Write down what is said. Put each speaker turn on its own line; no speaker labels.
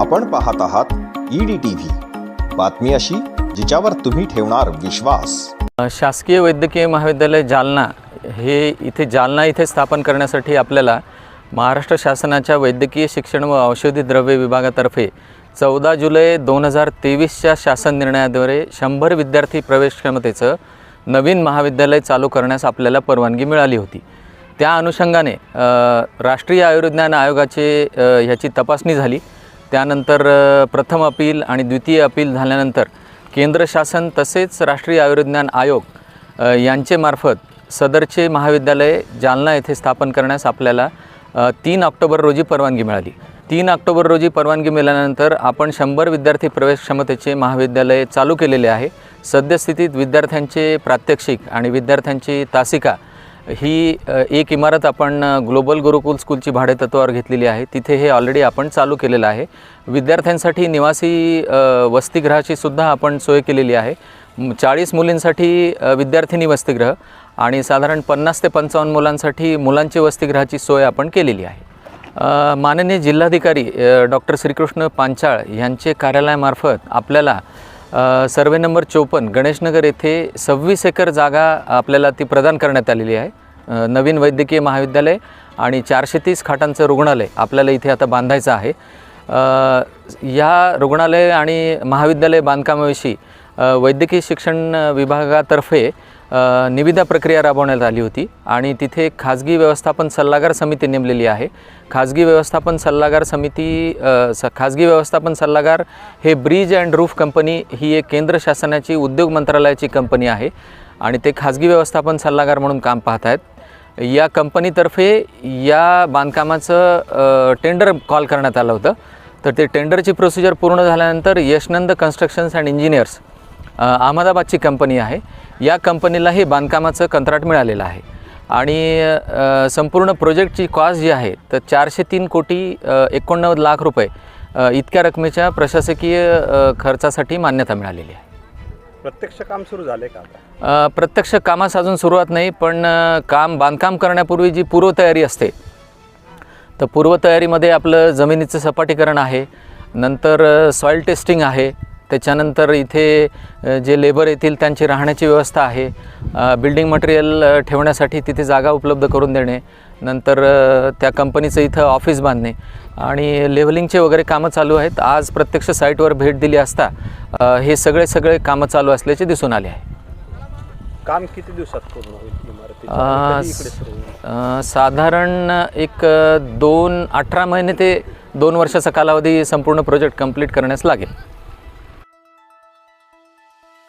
आपण पाहत आहात ईडी टीव्ही बातमी अशी जिच्यावर तुम्ही ठेवणार विश्वास.
शासकीय वैद्यकीय महाविद्यालय जालना हे इथे जालना इथे स्थापन करण्यासाठी आपल्याला महाराष्ट्र शासनाच्या वैद्यकीय शिक्षण व औषधी द्रव्य विभागातर्फे चौदा जुलै दोन हजार तेवीसच्या शासन निर्णयाद्वारे शंभर विद्यार्थी प्रवेश क्षमतेचं नवीन महाविद्यालय चालू करण्यास आपल्याला परवानगी मिळाली होती. त्या अनुषंगाने राष्ट्रीय आयुर्विज्ञान आयोगाचे ह्याची तपासणी झाली. त्यानंतर प्रथम अपील आणि द्वितीय अपील झाल्यानंतर केंद्र शासन तसेच राष्ट्रीय आयुर्विज्ञान आयोग यांचेमार्फत यांचे मार्फत सदरचे महाविद्यालय जालना येथे स्थापन करण्यास आपल्याला तीन ऑक्टोबर रोजी परवानगी मिळाली. तीन ऑक्टोबर रोजी परवानगी मिळाल्यानंतर आपण शंभर विद्यार्थी प्रवेश क्षमतेचे महाविद्यालय चालू केलेले आहे. सद्यस्थितीत विद्यार्थ्यांचे प्रात्यक्षिक आणि विद्यार्थ्यांची तासिका ही एक इमारत आपण ग्लोबल गुरुकुल स्कूलची भाडेतत्वावर घेतलेली आहे. तिथे हे ऑलरेडी आपण चालू केलेलं आहे. विद्यार्थ्यांसाठी निवासी वसतिगृहाची सुद्धा आपण सोय केलेली आहे. चाळीस मुलींसाठी विद्यार्थिनी वसतिगृह आणि साधारण पन्नास ते पंचावन्न मुलांसाठी मुलांची वसतिगृहाची सोय आपण केलेली आहे. माननीय जिल्हाधिकारी डॉक्टर श्रीकृष्ण पांचाळ यांचे कार्यालयामार्फत आपल्याला सर्वे नंबर चोपन्न गणेशनगर येथे सव्वीस एकर जागा आपल्याला ती प्रदान करण्यात आलेली आहे. नवीन वैद्यकीय महाविद्यालय आणि चारशे तीस खाटांचं रुग्णालय आपल्याला इथे आता बांधायचं आहे. या रुग्णालय आणि महाविद्यालय बांधकामाविषयी वैद्यकीय शिक्षण विभागातर्फे निविदा प्रक्रिया राबवण्यात आली होती आणि तिथे खाजगी व्यवस्थापन सल्लागार समिती नेमलेली आहे. खाजगी व्यवस्थापन सल्लागार समिती स खाजगी व्यवस्थापन सल्लागार हे ब्रिज अँड रूफ कंपनी ही एक केंद्र शासनाची उद्योग मंत्रालयाची कंपनी आहे आणि ते खाजगी व्यवस्थापन सल्लागार म्हणून काम पाहत आहेत या कंपनीतर्फे या बांधकामाचं टेंडर कॉल करण्यात आलं होतं. तर ते टेंडरची प्रोसिजर पूर्ण झाल्यानंतर यशनंद कन्स्ट्रक्शन्स अँड इंजिनियर्स अहमदाबादची कंपनी आहे. या कंपनीला हे बांधकामाचं कंत्राट मिळालेलं आहे. आणि संपूर्ण प्रोजेक्टची कॉस्ट जी आहे तर चारशे तीन कोटी एकोणनव्वद लाख रुपये इतक्या रकमेच्या प्रशासकीय खर्चासाठी मान्यता मिळालेली आहे.
प्रत्यक्ष काम सुरू झाले का
प्रत्यक्ष कामास अजून सुरुवात नाही पण काम बांधकाम करण्यापूर्वी जी पूर्वतयारी असते तर पूर्वतयारीमध्ये आपलं जमिनीचं सपाटीकरण आहे नंतर सॉईल टेस्टिंग आहे त्याच्यानंतर इथे जे लेबर येतील त्यांची राहण्याची व्यवस्था आहे. बिल्डिंग मटेरियल ठेवण्यासाठी तिथे जागा उपलब्ध करून देणे. नंतर त्या कंपनीचं इथं ऑफिस बांधणे. आणि लेव्हलिंगचे वगैरे कामं चालू आहेत. आज प्रत्यक्ष साईटवर भेट दिली असता हे सगळे सगळे कामं चालू असल्याचे दिसून आले आहे.
काम किती दिवसात पूर्ण होईल
साधारण एक दोन अठरा महिने ते दोन वर्षाचा कालावधी संपूर्ण प्रोजेक्ट कंप्लीट करण्यास लागेल.